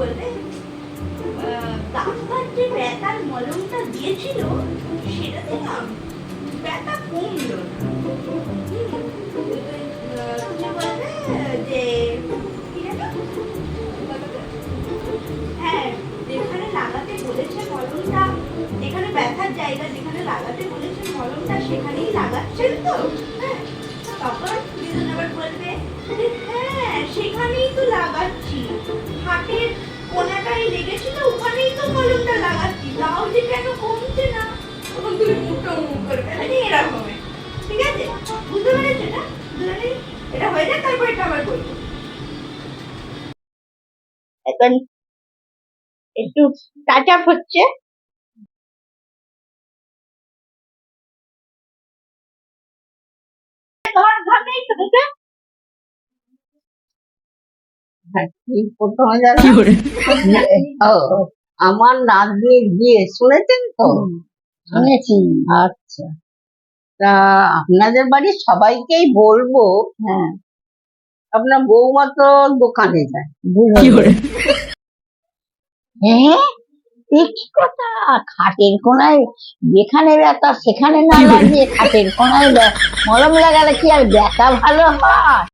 বলবে? ডাক্তার যে ব্যথার মলমটা দিয়েছিল সেটাতে না। ব্যথা কমলো হ্যাঁ যেখানে লাগাতে বলেছে মলমটা, যেখানে ব্যথার জায়গা যেখানে লাগাতে বলেছে মলমটা, সেখানেই লাগাচ্ছেন তো? হ্যাঁ তখন দুজন আবার বলবে হ্যাঁ সেখানেই তো লাগাচ্ছি। হয়ে যায় তারপর এটা আবার এখন একটু টাচ আপ হচ্ছে। ও আমার নাতনির বিয়ে শুনেছেন তো? শুনেছি। আচ্ছা। তা আপনাদের বাড়ির সবাইকেই বলব হ্যাঁ আপনার বৌমা তো দোকানে যায় হ্যাঁ কি কথা? খাটের কোনায় যেখানে ব্যথা সেখানে না লাগিয়ে খাটের কোনায় মরম মলম লাগালে কি আর ব্যথা ভালো হয়?